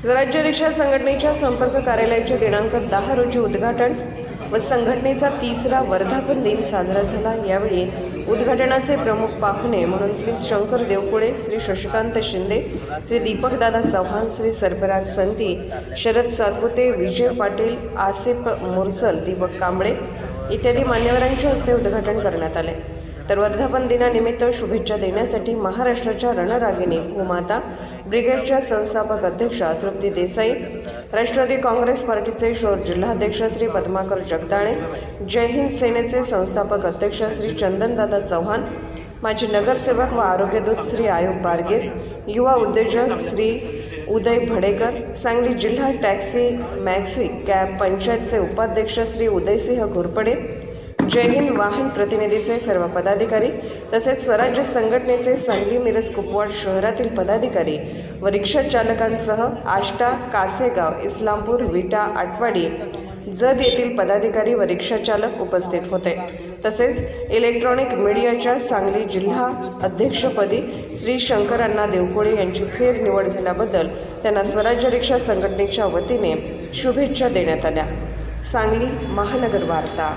स्वराज्य रिक्षा संघटनेच्या संपर्क कार्यालयाचे दिनांक दहा रोजी उद्घाटन. व संघटनेचा तिसरा वर्धापन दिन साजरा झाला. यावेळी उद्घाटनाचे प्रमुख पाहुणे म्हणून श्री शंकर देवकुळे श्री शशिकांत शिंदे श्री दीपकदादा चव्हाण श्री सरफराज संती शरद सातपुते विजय पाटील आसिफ मुरसल दीपक कांबळे इत्यादी मान्यवरांच्या हस्ते उद्घाटन करण्यात आले. तर वर्धापन दिनानिमित्त शुभेच्छा देण्यासाठी महाराष्ट्राच्या रणरागिणी भूमाता ब्रिगेडच्या संस्थापक अध्यक्षा तृप्ती देसाई राष्ट्रवादी काँग्रेस पार्टीचे शोर जिल्हाध्यक्ष श्री पद्माकर जगदाळे जय हिंद सेनेचे संस्थापक अध्यक्ष श्री चंदनदादा चव्हाण माजी नगरसेवक व आरोग्यदूत श्री आयुब बारगे युवा उद्योजक श्री उदय भडेकर सांगली जिल्हा टॅक्सी मॅक्सी कॅब पंचायतचे उपाध्यक्ष श्री उदयसिंह घोरपडे जय हिंद वाहन प्रतिनिधीचे सर्व पदाधिकारी तसेच स्वराज्य संघटनेचे सांगली मिरज कुपवाड शहरातील पदाधिकारी व रिक्षा चालकांसह आष्टा कासेगाव इस्लामपूर विटा आटवाडी जत येथील पदाधिकारी व रिक्षा चालक उपस्थित होते. तसेच इलेक्ट्रॉनिक मीडियाच्या सांगली जिल्हा अध्यक्षपदी श्री शंकरांना देवकोळे यांची फेर निवड झाल्याबद्दल त्यांना स्वराज्य रिक्षा संघटनेच्या वतीने शुभेच्छा देण्यात आल्या. सांगली महानगर वार्ता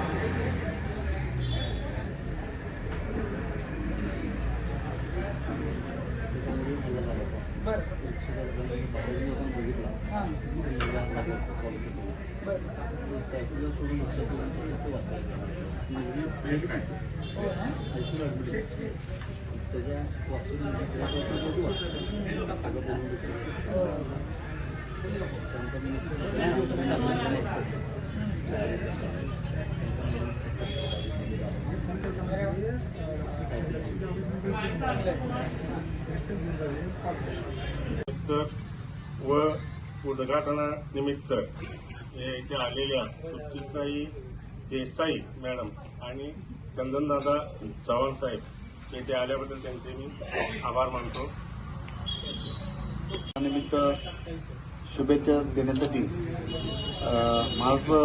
त्याच्या निमित्त व उद्घाटनानिमित्त येथे आलेल्या सुचिताई देसाई मॅडम आणि चंदनदादा चव्हाण साहेब येथे आल्याबद्दल त्यांचे मी आभार मानतो. निमित्त शुभेच्छा देण्यासाठी महाराष्ट्र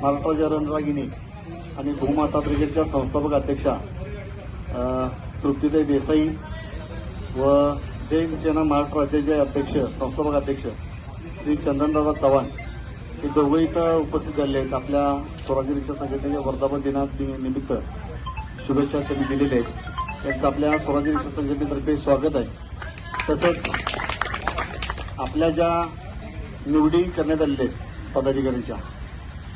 महाराष्ट्राच्या रणरागिनी आणि भूमाता ब्रिगेडच्या संस्थापक अध्यक्षा तृप्तीताई देसाई व जय सेना महाराष्ट्र राज्याचे अध्यक्ष संस्थापक अध्यक्ष श्री चंदनदादा चव्हाण हे दोघं इथं उपस्थित झाले आहेत. आपल्या स्वराज्य रिक्षा संघटनेच्या वर्धापन दिनानिमित्त शुभेच्छा त्यांनी दिलेल्या आहेत. त्यांचं आपल्या स्वराज्य रिक्षा संघटनेतर्फे स्वागत आहे. तसंच आपल्या ज्या निवडी करण्यात आलेल्या आहेत पदाधिकाऱ्यांच्या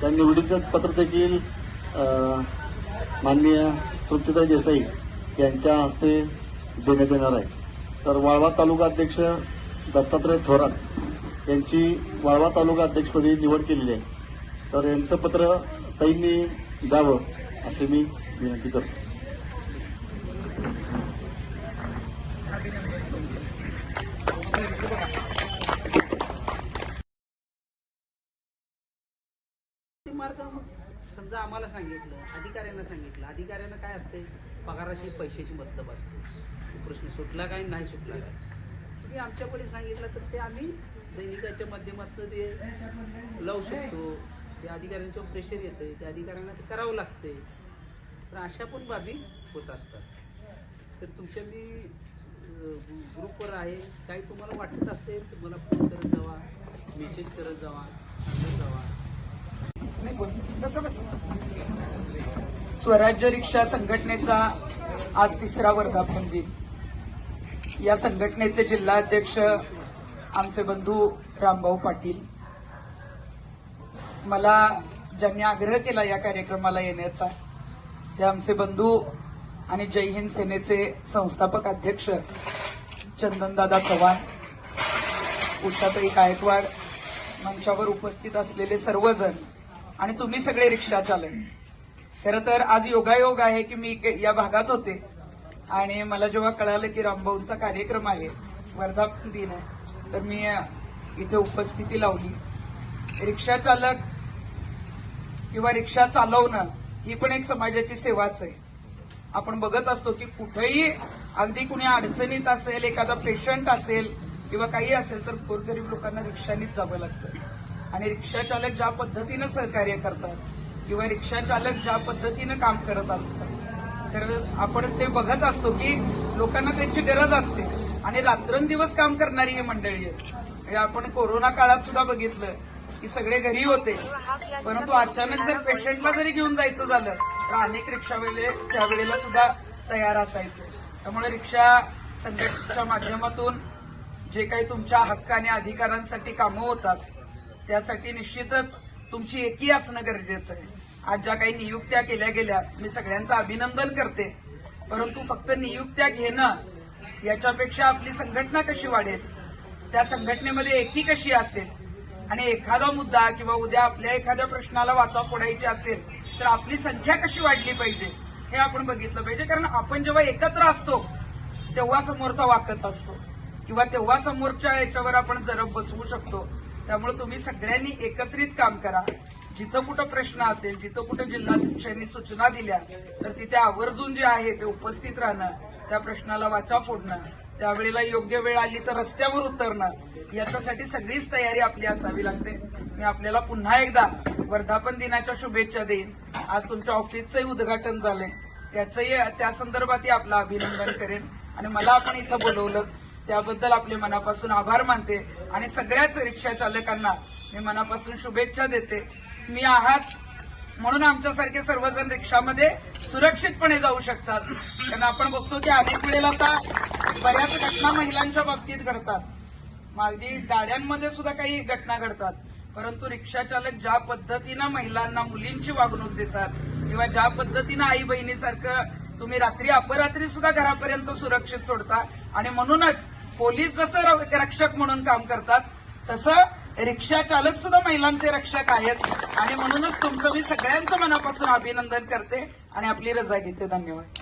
त्या निवडीचं पत्र देखील माननीय तृप्तीताई देसाई यांच्या हस्ते देण्यात येणार आहे. तर वाळवा तालुका अध्यक्ष दत्तात्रय थोरात यांची वाळवा तालुका अध्यक्षपदी निवड केलेली आहे. तर यांचं पत्र ताईंनी द्यावं अशी मी विनंती करतो. मार्ग मग समजा आम्हाला सांगितलं अधिकाऱ्यांना सांगितलं अधिकाऱ्यांना काय असते? पगाराशी पैशाशी मतलब असतो. तो प्रश्न सुटला काय नाही सुटला काय? तुम्ही आमच्याकडे सांगितलं तर ते आम्ही दैनिकाच्या माध्यमातून ते लावू शकतो. ते अधिकाऱ्यांच्यावर प्रेशर येतं त्या अधिकाऱ्यांना ते करावं लागते तर अशा पण बाबी होत असतात. तर तुमच्या मी ग्रुपवर आहे. काही तुम्हाला वाटत असेल तर मला फोन करत जावा. मेसेज करत जावा. सांगत जावा. स्वराज्य रिक्षा संघटनेचा आज तिसरा वर्धापन दिन या संघटनेचे जिल्हाध्यक्ष आमचे बंधू रामभाऊ पाटील. मला ज्यांनी आग्रह केला या कार्यक्रमाला येण्याचा ते आमचे बंधू आणि जय हिंद सेनेचे संस्थापक अध्यक्ष चंदनदादा चव्हाण उषाताई गायकवाड मंचावर उपस्थित असलेले सर्वजण आणि तुम्ही सगळे रिक्षा चालक. खरं तर आज योगायोग आहे की मी या भागात होते. आणि मला जेव्हा कळालं की रामभाऊंचा कार्यक्रम आहे वर्धापन दिन आहे तर मी इथे उपस्थिती लावली. रिक्षा चालक किंवा रिक्षा चालवणं ही पण एक समाजाची सेवाच आहे. आपण बघत असतो की कुठेही अगदी कुणी अडचणीत असेल एखादा पेशंट असेल किंवा काही असेल तर गोरगरीब लोकांना रिक्षानीच जावं लागतं. आणि रिक्षाचालक ज्या पद्धतीनं सहकार्य करतात किंवा रिक्षाचालक ज्या पद्धतीनं काम करत असतात तर आपण ते बघत असतो की लोकांना त्यांची गरज असते. आणि रात्रंदिवस काम करणारी ही मंडळी आहे. हे आपण कोरोना काळात सुद्धा बघितलं की सगळे घरी होते. परंतु अचानक जर पेशंटला जरी घेऊन जायचं झालं तर अनेक रिक्षावेले त्यावेळेला सुद्धा तयार असायचे. त्यामुळे रिक्षा संघटनेच्या माध्यमातून जे काही तुमच्या हक्क आणि अधिकारांसाठी कामं होतात त्यासाठी निश्चितच तुमची एकी असणं गरजेचं आहे. आज ज्या काही नियुक्त्या केल्या गेल्या मी सगळ्यांचं अभिनंदन करते. परंतु फक्त नियुक्त्या घेणं याच्यापेक्षा आपली संघटना कशी वाढेल त्या संघटनेमध्ये एकी कशी असेल आणि एखादा मुद्दा किंवा उद्या आपल्या एखाद्या प्रश्नाला वाचा फोडायची असेल तर आपली संख्या कशी वाढली पाहिजे हे आपण बघितलं पाहिजे. कारण आपण जेव्हा एकत्र असतो तेव्हा समोरचा वाकत असतो. किंवा तेव्हा समोरच्या याच्यावर आपण जरब बसवू शकतो. त्यामुळे तुम्ही सगळ्यांनी एकत्रित काम करा. जिथं कुठं प्रश्न असेल जिथं कुठं जिल्हाध्यक्षांनी सूचना दिल्या तर तिथे आवर्जून जे आहे ते उपस्थित राहणं त्या प्रश्नाला वाचा फोडणं त्यावेळेला योग्य वेळ आली तर रस्त्यावर उतरणं याच्यासाठी सगळीच तयारी आपली असावी लागते. मी आपल्याला पुन्हा एकदा वर्धापन दिनाच्या शुभेच्छा देईन. आज तुमच्या ऑफिसचंही उद्घाटन झालंय. त्याचंही त्या संदर्भातही आपलं अभिनंदन करेन. आणि मला आपण इथं बोलवलं. त्याबद्दल आपले मनापासून आभार मानते आणि सगळ्याच रिक्षा चालकांना मी मनापासून शुभेच्छा देते. मी आहात म्हणून आमच्यासारखे सर्वजण रिक्षामध्ये सुरक्षितपणे जाऊ शकतात. कारण आपण बघतो की अनेक वेळेला आता बऱ्याच घटना महिलांच्या बाबतीत घडतात. मग अगदी गाड्यांमध्ये सुद्धा काही घटना घडतात. परंतु रिक्षा चालक ज्या पद्धतीनं महिलांना मुलींची वागणूक देतात किंवा ज्या पद्धतीनं आई बहिणीसारखं तुम्ही रात्री अपरात्री सुद्धा घरापर्यंत सुरक्षित सोडता आणि म्हणूनच पोलीस जसं रक्षक म्हणून काम करतात तसं रिक्षा चालक सुद्धा महिलांचे रक्षक आहेत. आणि म्हणूनच तुमचं मी सगळ्यांचं मनापासून अभिनंदन करते आणि आपली रजा घेते. धन्यवाद.